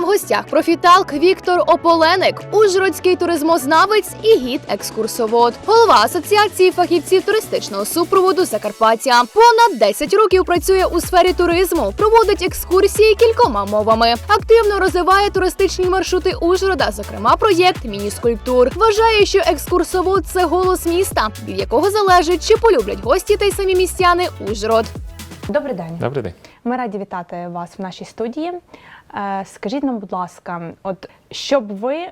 мене в гостях профіталк Віктор Ополеник, ужгородський туризмознавець і гід-екскурсовод, голова асоціації фахівців туристичного супроводу Закарпаття. Понад 10 років працює у сфері туризму, проводить екскурсії кількома мовами, активно розвиває туристичні маршрути Ужгорода, зокрема проєкт міні-скульптур. Вважає, що екскурсовод це голос міста, від якого залежить, чи полюблять гості та й самі містяни Ужгород. Добрий день. Добрий день. Ми раді вітати вас в нашій студії. Е, Скажіть нам, будь ласка, от щоб ви,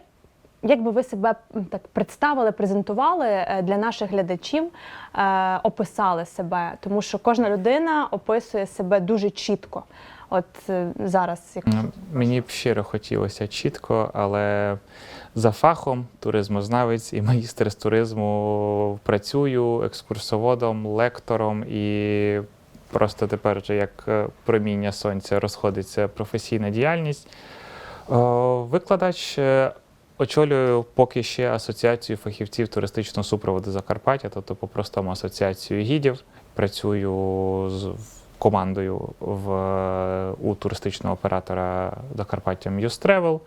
як би ви себе так представили, презентували е, для наших глядачів, е, описали себе, тому що кожна людина описує себе дуже чітко. От зараз, як Ну, Мені б щиро хотілося чітко, але за фахом туризмознавець і магістр з туризму працюю екскурсоводом, лектором і просто тепер вже як е, проміння сонця розходиться професійна діяльність. Викладач е, очолюю поки ще асоціацію фахівців туристичного супроводу Закарпаття, тобто по-простому асоціацію гідів. Працюю з командою в, у туристичного оператора Закарпаття Travel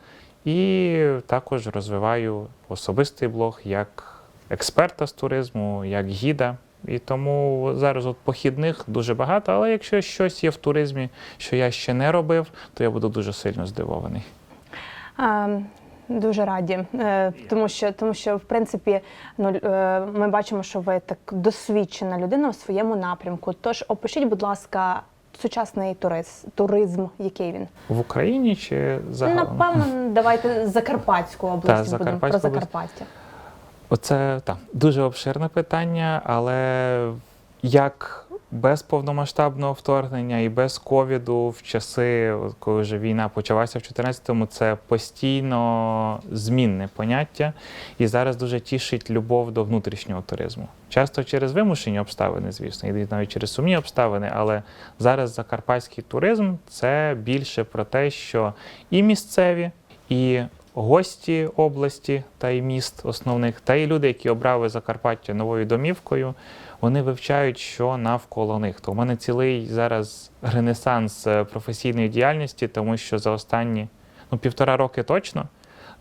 і також розвиваю особистий блог як експерта з туризму, як гіда. І тому зараз от похідних дуже багато, але якщо щось є в туризмі, що я ще не робив, то я буду дуже сильно здивований. Е, Дуже раді, Е, тому що тому що в принципі ну е, ми бачимо, що ви так досвідчена людина у своєму напрямку. Тож опишіть, будь ласка, сучасний туриз, туризм, який він В Україні чи загалом? напевно, давайте Закарпатську область Та, будемо Закарпатську про область. Оце так, дуже обширне питання, але як без повномасштабного вторгнення і без ковіду в часи, коли вже війна почалася в 2014-му, це постійно змінне поняття. І зараз дуже тішить любов до внутрішнього туризму. Часто через вимушені обставини, звісно, і навіть через сумні обставини, але зараз закарпатський туризм це більше про те, що і місцеві, і гості області та й міст основних, та й люди, які обрали Закарпаття новою домівкою, вони вивчають, що навколо них. То в мене цілий зараз ренесанс е, професійної діяльності, тому що за останні ну, півтора роки точно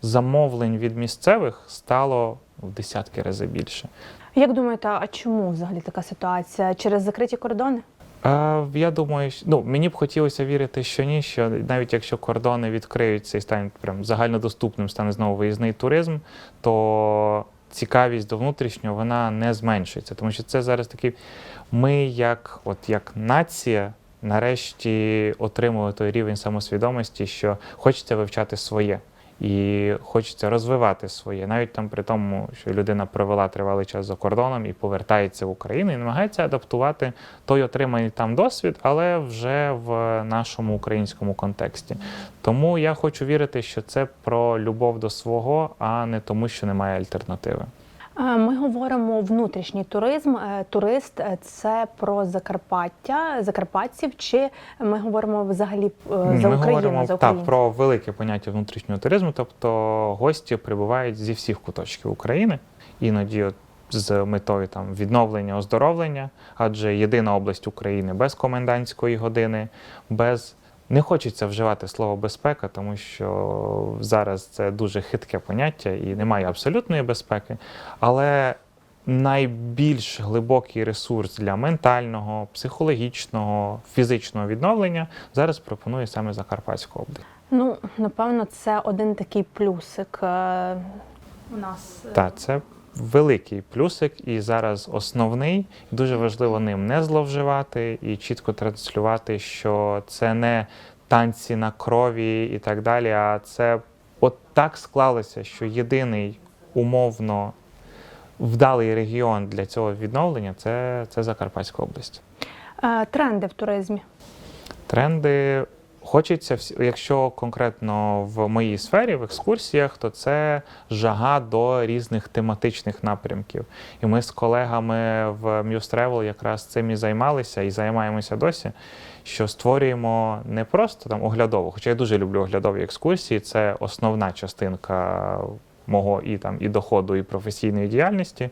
замовлень від місцевих стало в десятки разів більше. Як думаєте, а чому взагалі така ситуація? Через закриті кордони? А, я думаю, що- ну, мені б хотілося вірити, що ні, що навіть якщо кордони відкриються і стануть прям загальнодоступним, стане знову виїзний туризм, то цікавість до внутрішнього вона не зменшується. Тому що це зараз такий. Ми, як, от, як нація, нарешті отримали той рівень самосвідомості, що хочеться вивчати своє. І хочеться розвивати своє, навіть там при тому, що людина провела тривалий час за кордоном і повертається в Україну і намагається адаптувати той отриманий там досвід, але вже в нашому українському контексті. Тому я хочу вірити, що це про любов до свого, а не тому, що немає альтернативи. Е, Ми говоримо внутрішній туризм. Е, Турист е, це про Закарпаття, закарпатців, чи ми говоримо взагалі за Ми Україну говоримо за так, про велике поняття внутрішнього туризму, тобто гості прибувають зі всіх куточків України, іноді з метою там відновлення, оздоровлення, адже єдина область України без комендантської години, без не хочеться вживати слово безпека, тому що зараз це дуже хитке поняття і немає абсолютної безпеки. Але найбільш глибокий ресурс для ментального, психологічного, фізичного відновлення зараз пропонує саме Закарпатська область. Ну, напевно, це один такий плюсик е, у нас. е, Так, це великий плюсик, і зараз основний. Дуже важливо ним не зловживати і чітко транслювати, що це не танці на крові і так далі. А це от так склалося, що єдиний умовно вдалий регіон для цього відновлення це, це Закарпатська область. Тренди в туризмі. Тренди хочеться, якщо конкретно в моїй сфері, в екскурсіях, то це жага до різних тематичних напрямків. І ми з колегами в Muse Travel якраз цим і займалися і займаємося досі. Що створюємо не просто там оглядово, хоча я дуже люблю оглядові екскурсії, це основна частинка мого і там і доходу, і професійної діяльності.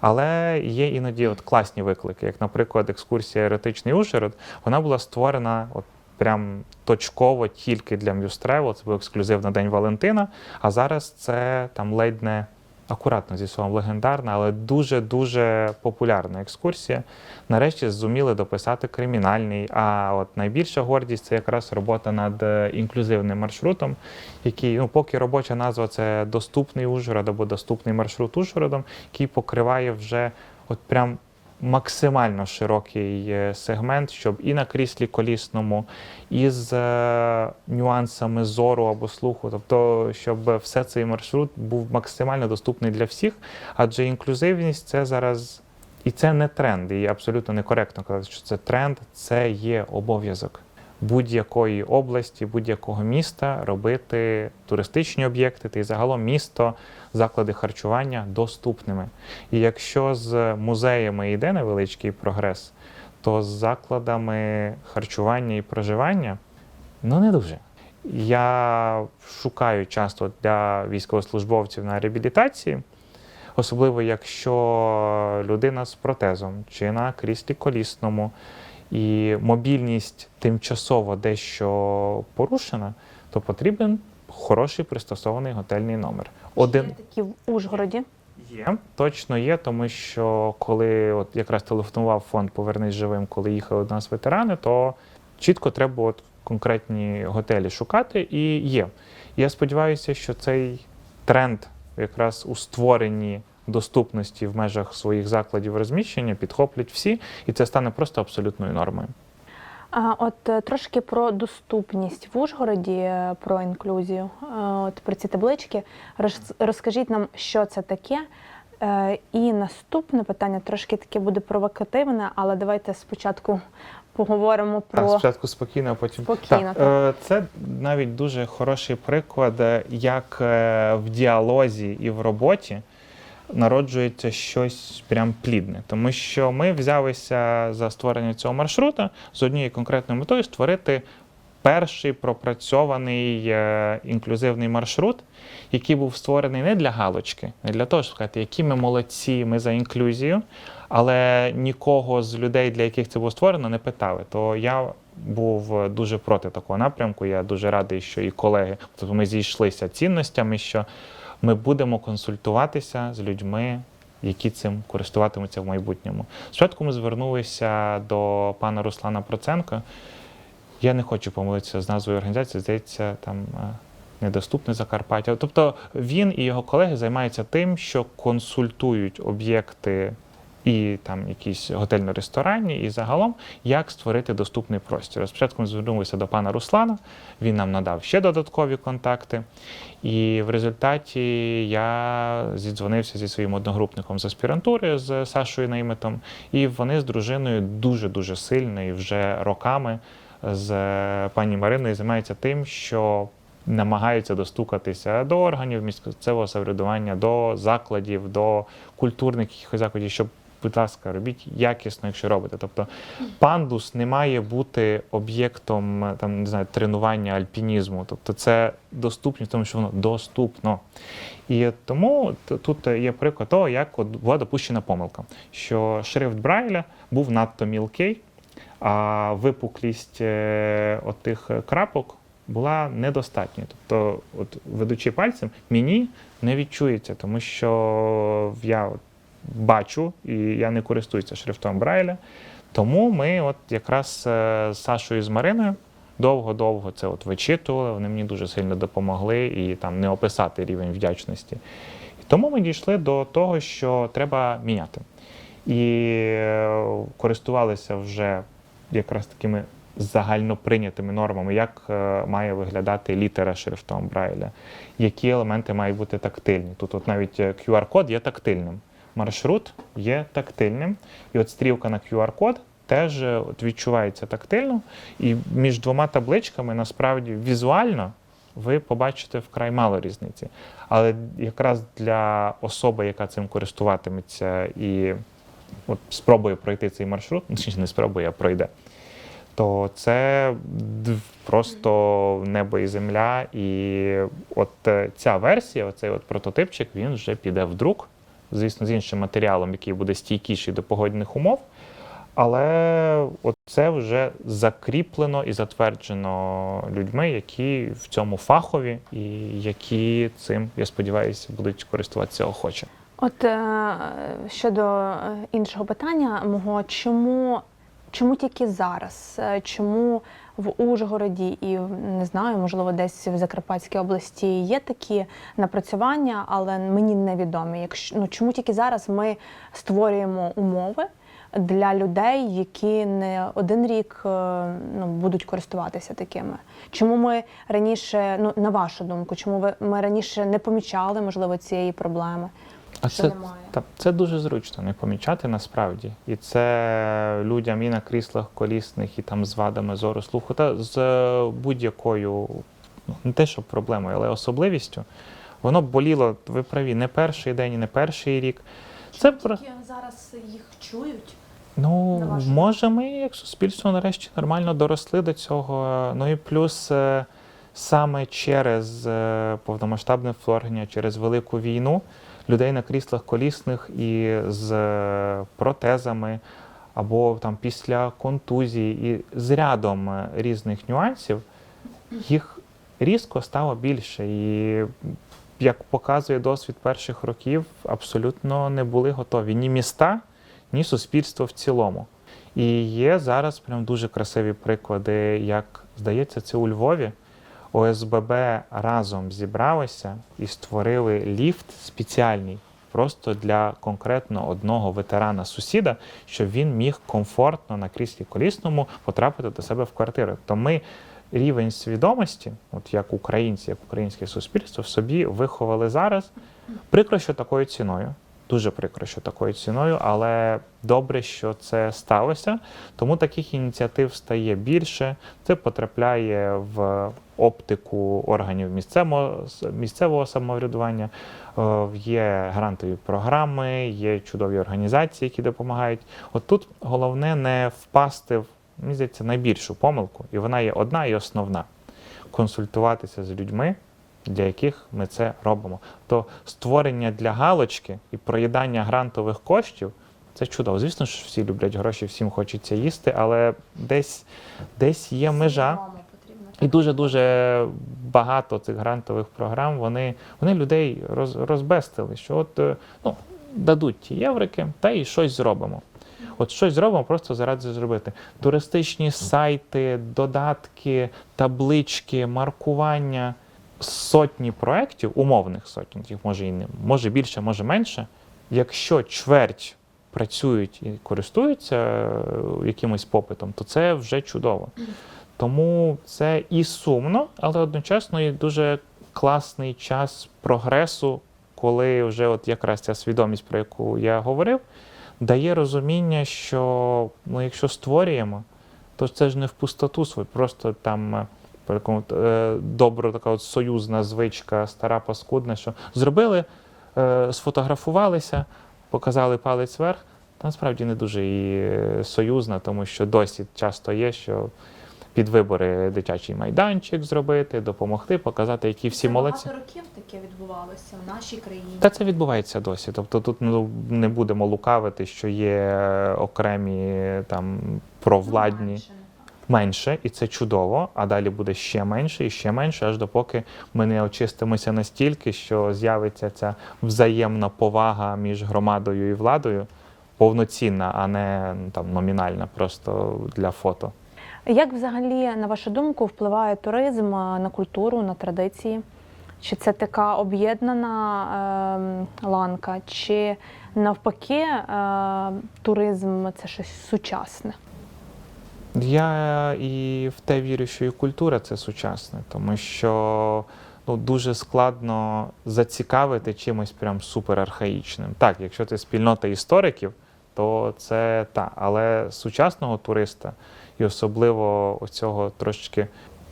Але є іноді от класні виклики, як, наприклад, екскурсія Еротичний Ужгород, вона була створена от прям точково тільки для Мюстревел. Це був ексклюзив на День Валентина. А зараз це там ледь не акуратно зі словом легендарна, але дуже-дуже популярна екскурсія. Нарешті зуміли дописати кримінальний. А от найбільша гордість це якраз робота над е, інклюзивним маршрутом, який, ну, поки робоча назва це доступний Ужгород або доступний маршрут Ужгородом, який покриває вже от прям максимально широкий е, сегмент, щоб і на кріслі колісному, і з е, нюансами зору або слуху, тобто, щоб все цей маршрут був максимально доступний для всіх, адже інклюзивність це зараз. І це не тренд, і абсолютно некоректно казати, що це тренд, це є обов'язок будь-якої області, будь-якого міста робити туристичні об'єкти та й загалом місто, заклади харчування доступними. І якщо з музеями йде невеличкий прогрес, то з закладами харчування і проживання ну не дуже. Я шукаю часто для військовослужбовців на реабілітації, особливо якщо людина з протезом чи на кріслі колісному, і мобільність тимчасово дещо порушена, то потрібен хороший пристосований готельний номер. Один Є такі в Ужгороді. Є, точно є, тому що коли от якраз телефонував фонд Повернись живим, коли їхали до нас ветерани, то чітко треба от конкретні готелі шукати, і є. Я сподіваюся, що цей тренд якраз у створенні доступності в межах своїх закладів розміщення підхоплять всі, і це стане просто абсолютною нормою. А от е, трошки про доступність в Ужгороді, е, про інклюзію. Е, От про ці таблички. Розкажіть нам, що це таке. І наступне питання трошки таке буде провокативне, але давайте спочатку поговоримо про Так, спочатку спокійно, а потім Спокійно, Так, це навіть дуже хороший приклад, як в діалозі і в роботі народжується щось прям плідне. Тому що ми взялися за створення цього маршрута з однією конкретною метою створити перший пропрацьований е, інклюзивний маршрут, який був створений не для галочки, не для того, щоб сказати, які ми молодці, ми за інклюзію, але нікого з людей, для яких це було створено, не питали. То я був дуже проти такого напрямку. Я дуже радий, що і колеги, тобто ми зійшлися цінностями, що ми будемо консультуватися з людьми, які цим користуватимуться в майбутньому. Спочатку ми звернулися до пана Руслана Проценка. Я не хочу помилитися з назвою організації, здається, там е, недоступне Закарпаття. Тобто він і його колеги займаються тим, що консультують об'єкти і там якісь готельно-ресторанні, і загалом, як створити доступний простір. Спочатку ми звернулися до пана Руслана, він нам надав ще додаткові контакти. І в результаті я зідзвонився зі своїм одногрупником з аспірантури з Сашою Нейметом, і вони з дружиною дуже-дуже сильно і вже роками з пані Мариною займаються тим, що намагаються достукатися до органів місцевого самоврядування, до закладів, до культурних якихось закладів, щоб, будь ласка, робіть якісно, якщо робите. Тобто пандус не має бути об'єктом там, не знаю, тренування альпінізму. Тобто це доступність, тому що воно доступно. І тому тут є приклад того, як от була допущена помилка, що шрифт Брайля був надто мілкий, а випуклість е, отих крапок була недостатня. Тобто, от ведучи пальцем, мені не відчується, тому що я от бачу і я не користуюся шрифтом Брайля. Тому ми, от якраз е, з Сашою і з Мариною, довго-довго це от вичитували. Вони мені дуже сильно допомогли і там не описати рівень вдячності. І тому ми дійшли до того, що треба міняти. І е, користувалися вже якраз такими загальноприйнятими нормами, як е, має виглядати літера шрифтом Брайля, які елементи мають бути тактильні. Тут от навіть QR-код є тактильним. Маршрут є тактильним, і от стрілка на QR-код теж е, от відчувається тактильно. І між двома табличками насправді візуально ви побачите вкрай мало різниці. Але якраз для особи, яка цим користуватиметься і от спробує пройти цей маршрут, ну, не спробує, а пройде, то це просто небо і земля. І от е, ця версія, оцей от прототипчик, він вже піде в друк, звісно, з іншим матеріалом, який буде стійкіший до погодних умов. Але це вже закріплено і затверджено людьми, які в цьому фахові, і які цим, я сподіваюся, будуть користуватися охоче. От е, щодо е, іншого питання мого, чому, чому тільки зараз? Е, Чому в Ужгороді і не знаю, можливо, десь в Закарпатській області є такі напрацювання, але мені невідомі. Якщо ну чому тільки зараз ми створюємо умови для людей, які не один рік е, ну, будуть користуватися такими? Чому ми раніше, ну на вашу думку, чому ви ми раніше не помічали можливо цієї проблеми? А що це, немає. та, це дуже зручно не помічати насправді. І це людям і на кріслах колісних, і там з вадами зору слуху, та з е, будь-якою, ну, не те, що проблемою, але особливістю. Воно боліло, ви праві, не перший день, і не перший рік. Це про зараз їх чують. Ну, може, ми як суспільство нарешті нормально доросли до цього. Ну і плюс е, саме через е, повномасштабне вторгнення, через велику війну людей на кріслах колісних і з е, протезами, або там після контузії, і з рядом е, різних нюансів, їх різко стало більше. І як показує досвід перших років, абсолютно не були готові ні міста, ні суспільство в цілому. І є зараз прям дуже красиві приклади, як здається, це у Львові. ОСББ разом зібралися і створили ліфт спеціальний просто для конкретно одного ветерана сусіда, щоб він міг комфортно на кріслі колісному потрапити до себе в квартиру. То ми рівень свідомості, от як українці, як українське суспільство, в собі виховали зараз. Прикро, що такою ціною. Дуже прикро, що такою ціною, але добре, що це сталося. Тому таких ініціатив стає більше. Це потрапляє в оптику органів місцевого, місцевого самоврядування. Е, Є грантові програми, є чудові організації, які допомагають. От тут головне не впасти в мені здається, найбільшу помилку, і вона є одна і основна консультуватися з людьми, для яких ми це робимо. То створення для галочки і проїдання грантових коштів це чудово. Звісно ж, всі люблять гроші, всім хочеться їсти, але десь, десь є межа. І дуже дуже багато цих грантових програм вони, вони людей роз, розбестили, що от е, ну, дадуть ті єврики, та і щось зробимо. От щось зробимо просто заради зробити. Туристичні сайти, додатки, таблички, маркування, сотні проєктів, умовних сотень, їх може і не може більше, може менше. Якщо чверть працюють і користуються е, якимось попитом, то це вже чудово. Тому це і сумно, але одночасно і дуже класний час прогресу, коли вже от якраз ця свідомість, про яку я говорив, дає розуміння, що ну, якщо створюємо, то це ж не в пустоту свою, просто там якому е, добра така от союзна звичка, стара паскудна, що зробили, е, сфотографувалися, показали палець вверх. Та насправді не дуже і е, союзна, тому що досі часто є, що під вибори дитячий майданчик зробити, допомогти, показати, які всі молодці. Багато років таке відбувалося в нашій країні. Та це відбувається досі. Тобто тут ну, не будемо лукавити, що є окремі там провладні Менше. і це чудово. А далі буде ще менше і ще менше, аж допоки ми не очистимося настільки, що з'явиться ця взаємна повага між громадою і владою, повноцінна, а не ну, там номінальна, просто для фото. Як взагалі, на вашу думку, впливає туризм е, на культуру, на традиції? Чи це така об'єднана е, ланка, чи навпаки е, туризм це щось сучасне? Я і в те вірю, що і культура це сучасне, тому що ну, дуже складно зацікавити чимось прям суперархаїчним. Так, якщо це спільнота істориків, то це та. Але сучасного туриста і особливо оцього трошечки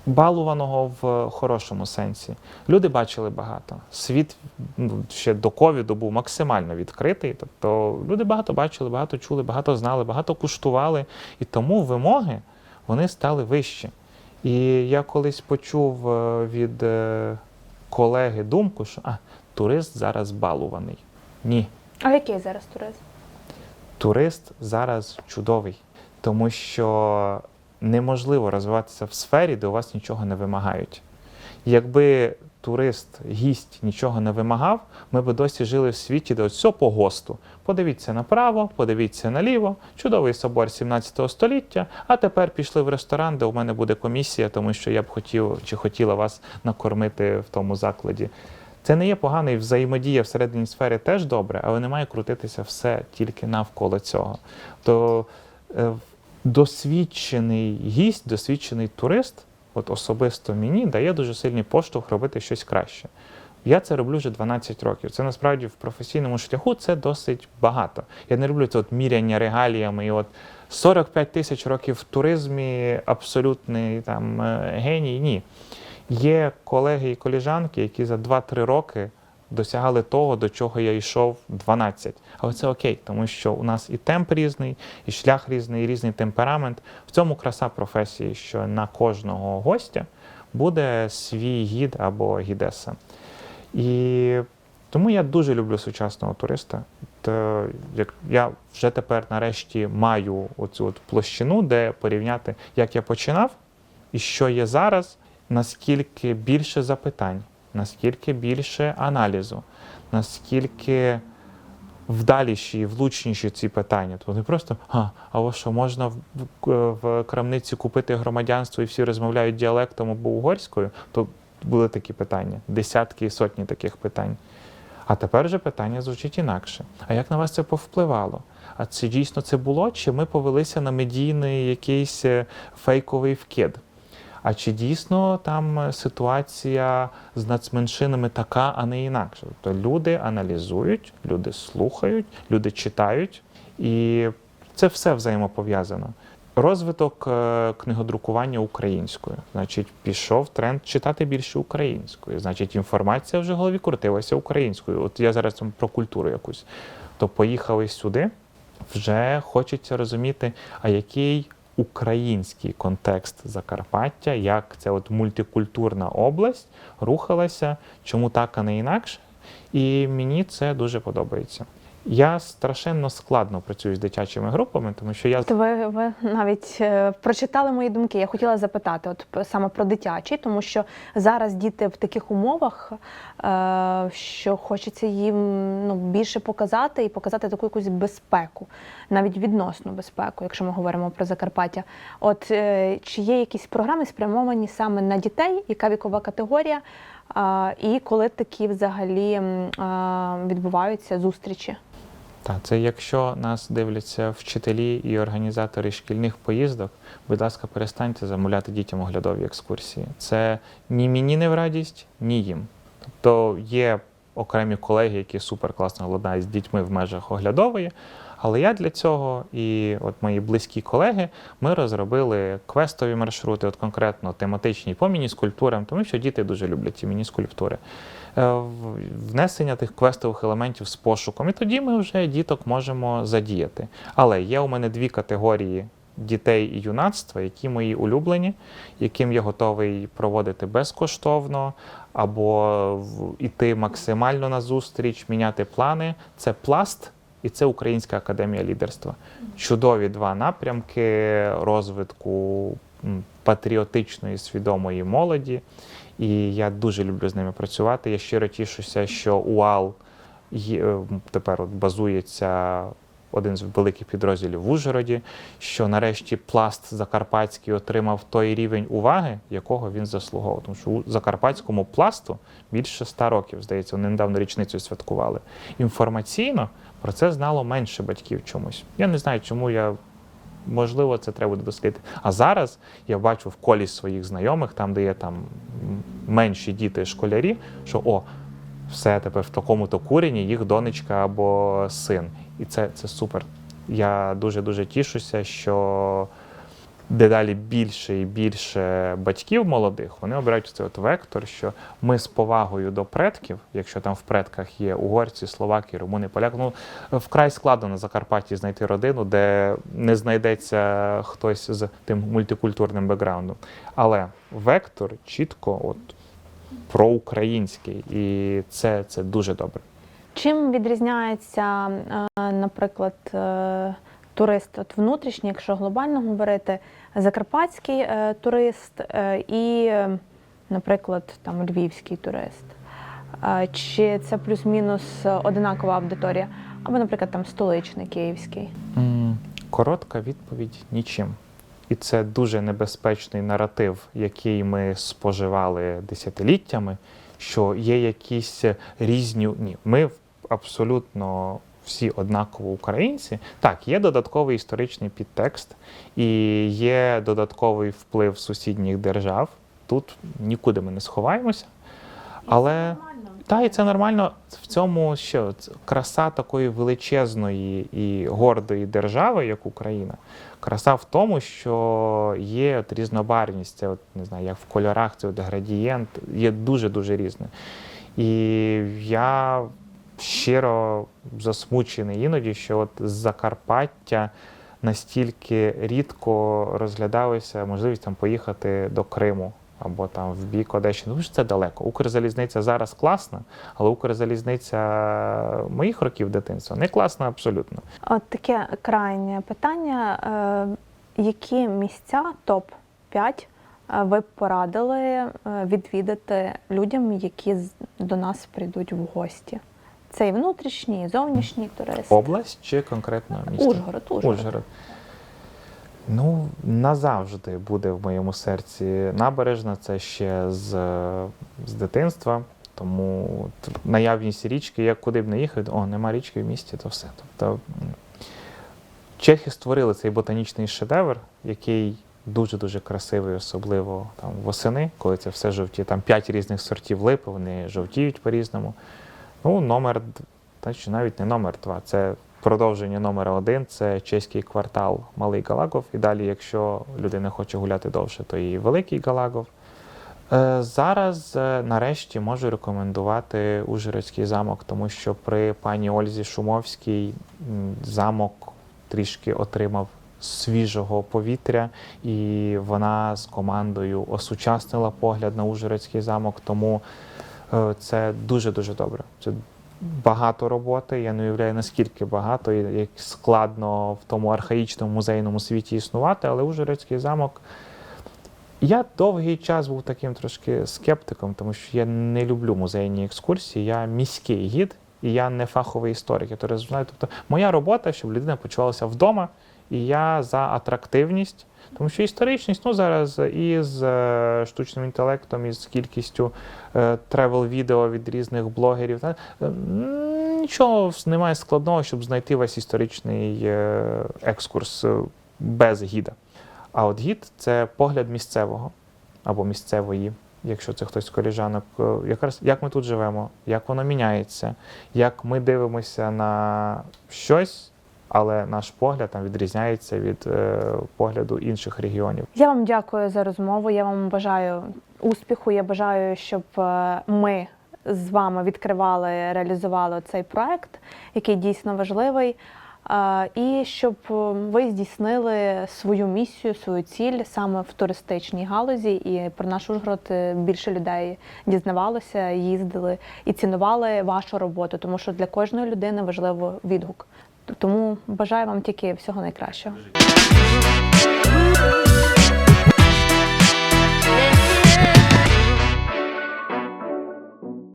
балуваного в хорошому сенсі. Люди бачили багато. Світ ну, ще до ковіду був максимально відкритий. Тобто люди багато бачили, багато чули, багато знали, багато куштували. І тому вимоги вони стали вищі. І я колись почув е, від е, колеги думку, що а, турист зараз балуваний. Ні, А який зараз туризм? турист зараз чудовий. тому що неможливо розвиватися в сфері, де у вас нічого не вимагають. Якби турист, гість нічого не вимагав, ми б досі жили в світі, де все по ГОСТу. Подивіться направо, подивіться наліво, чудовий собор 17 століття. А тепер пішли в ресторан, де у мене буде комісія, тому що я б хотів чи хотіла вас накормити в тому закладі. Це не є погано, і взаємодія всередині сфери теж добре, але не має крутитися все тільки навколо цього. То е, досвідчений гість, досвідчений турист, от особисто мені, дає дуже сильний поштовх робити щось краще. Я це роблю вже 12 років. Це насправді в професійному шляху це досить багато. Я не роблю це от міряння регаліями. І от 45 тисяч років в туризмі абсолютний там е, геній. Ні. Є колеги і коліжанки, які за 2-3 роки досягали того, до чого я йшов 12. Але це окей, тому що у нас і темп різний, і шлях різний, і різний темперамент. В цьому краса професії, що на кожного гостя буде свій гід або гідеса. І тому я дуже люблю сучасного туриста. То як я вже тепер нарешті маю оцю от площину, де порівняти, як я починав і що є зараз, наскільки більше запитань, наскільки більше аналізу, наскільки вдаліші і влучніші ці питання. То не просто а, а ось що можна в, в, в крамниці купити громадянство і всі розмовляють діалектом або угорською, то були такі питання, десятки і сотні таких питань. А тепер же питання звучить інакше. А як на вас це повпливало? А це дійсно це було? Чи ми повелися на медійний якийсь е, фейковий вкид? А чи дійсно там ситуація з нацменшинами така, а не інакша? Тобто люди аналізують, люди слухають, люди читають, і це все взаємопов'язано. Розвиток е, книгодрукування українською, значить, пішов тренд читати більше українською. Значить, інформація вже в голові крутилася українською. От я зараз про культуру якусь. То поїхали сюди, вже хочеться розуміти, а який український контекст Закарпаття, як це от мультикультурна область рухалася, чому так, а не інакше. І мені це дуже подобається. Я страшенно складно працюю з дитячими групами, тому що я От ви, ви навіть е, прочитали мої думки. Я хотіла запитати, от саме про дитячий, тому що зараз діти в таких умовах, е, що хочеться їм ну, більше показати і показати таку якусь безпеку, навіть відносну безпеку, якщо ми говоримо про Закарпаття. От е, чи є якісь програми спрямовані саме на дітей, яка вікова категорія, е, і коли такі взагалі е, відбуваються зустрічі? Так, це якщо нас дивляться вчителі і організатори шкільних поїздок, будь ласка, перестаньте замовляти дітям оглядові екскурсії. Це ні мені не в радість, ні їм. Тобто є окремі колеги, які супер класно ладнають з дітьми в межах оглядової. Але я для цього і от мої близькі колеги ми розробили квестові маршрути, от конкретно тематичні по мініскультурам, тому що діти дуже люблять ці мініскульптури. Е, Внесення тих квестових елементів з пошуком, і тоді ми вже діток можемо задіяти. Але є у мене дві категорії дітей і юнацтва, які мої улюблені, яким я готовий проводити безкоштовно або іти максимально на зустріч, міняти плани. Це пласт і це Українська академія лідерства. Чудові два напрямки розвитку патріотичної свідомої молоді. І я дуже люблю з ними працювати. Я щиро тішуся, що УАЛ е, тепер от базується один з великих підрозділів в Ужгороді, що нарешті пласт закарпатський отримав той рівень уваги, якого він заслуговував. Тому що у закарпатському пласту більше ста років, здається, вони недавно річницю святкували. Інформаційно про це знало менше батьків чомусь. Я не знаю, чому я. Можливо, це треба буде дослідити. А зараз я бачу в колі своїх знайомих, там, де є там менші діти, школярі, що о, все тепер в такому-то курені їх донечка або син. І це, це супер. Я дуже-дуже тішуся, що дедалі більше і більше батьків молодих вони обирають цей от вектор, що ми з повагою до предків, якщо там в предках є угорці, словаки, румуни, поляки, ну вкрай складно на Закарпатті знайти родину, де не знайдеться хтось з тим мультикультурним бекграундом. Але вектор чітко от проукраїнський, і це, це дуже добре. Чим відрізняється, е, наприклад, е, турист, от внутрішній, якщо глобально говорити, закарпатський е, турист е, і, наприклад, там львівський турист. Е, Чи це плюс-мінус одинакова аудиторія? Або, наприклад, там столичний київський. Коротка відповідь нічим. І це дуже небезпечний наратив, який ми споживали десятиліттями, що є якісь різні. Ні, ми абсолютно всі однаково українці. Так, є додатковий історичний підтекст і є додатковий вплив сусідніх держав. Тут нікуди ми не сховаємося. Але та, і це нормально. В цьому що краса такої величезної і гордої держави, як Україна. Краса в тому, що є от різнобарвність, це от, не знаю, як в кольорах, це от градієнт, є дуже-дуже різне. І я щиро засмучений іноді, що от з Закарпаття настільки рідко розглядалася можливість там поїхати до Криму або там в бік Одещини. Тому що це далеко. Укрзалізниця зараз класна, але Укрзалізниця моїх років дитинства не класна абсолютно. От таке крайнє питання. Е, Які місця топ-5 ви б порадили е, відвідати людям, які до нас прийдуть в гості? Це і внутрішні, і зовнішні туристи. Область чи конкретно місто? Ужгород, Ужгород. Ужгород. Ну, назавжди буде в моєму серці набережна. Це ще з, з дитинства. Тому наявність річки, як куди б не їхати, о, нема річки в місті, то все. Тобто чехи створили цей ботанічний шедевр, який дуже-дуже красивий, особливо там восени, коли це все жовті. Там п'ять різних сортів липи, вони жовтіють по-різному. Ну, номер, та чи навіть не номер два, це продовження номера один, це чеський квартал Малий Галагов. І далі, якщо людина хоче гуляти довше, то і Великий Галагов. Е, Зараз е, нарешті можу рекомендувати Ужгородський замок, тому що при пані Ользі Шумовській замок трішки отримав свіжого повітря, і вона з командою осучаснила погляд на Ужгородський замок. Тому це дуже дуже добре. Це багато роботи. Я не уявляю, наскільки багато і як складно в тому архаїчному музейному світі існувати, але Ужгородський замок. Я довгий час був таким трошки скептиком, тому що я не люблю музейні екскурсії. Я міський гід і я не фаховий історик. Я то розумію. Тобто, моя робота, щоб людина почувалася вдома, і я за атрактивність. Тому що історичність, ну зараз із е, штучним інтелектом, із кількістю е, тревел-відео від різних блогерів, та, е, нічого немає складного, щоб знайти весь історичний е, екскурс без гіда. А от гід це погляд місцевого або місцевої, якщо це хтось з коліжанок, якраз як ми тут живемо, як воно міняється, як ми дивимося на щось, але наш погляд там відрізняється від е, погляду інших регіонів. Я вам дякую за розмову. Я вам бажаю успіху. Я бажаю, щоб е, ми з вами відкривали, реалізували цей проект, який дійсно важливий. Е, І щоб е, ви здійснили свою місію, свою ціль саме в туристичній галузі, і про наш Ужгород більше людей дізнавалося, їздили і цінували вашу роботу, тому що для кожної людини важливо відгук. Тому бажаю вам тільки всього найкращого.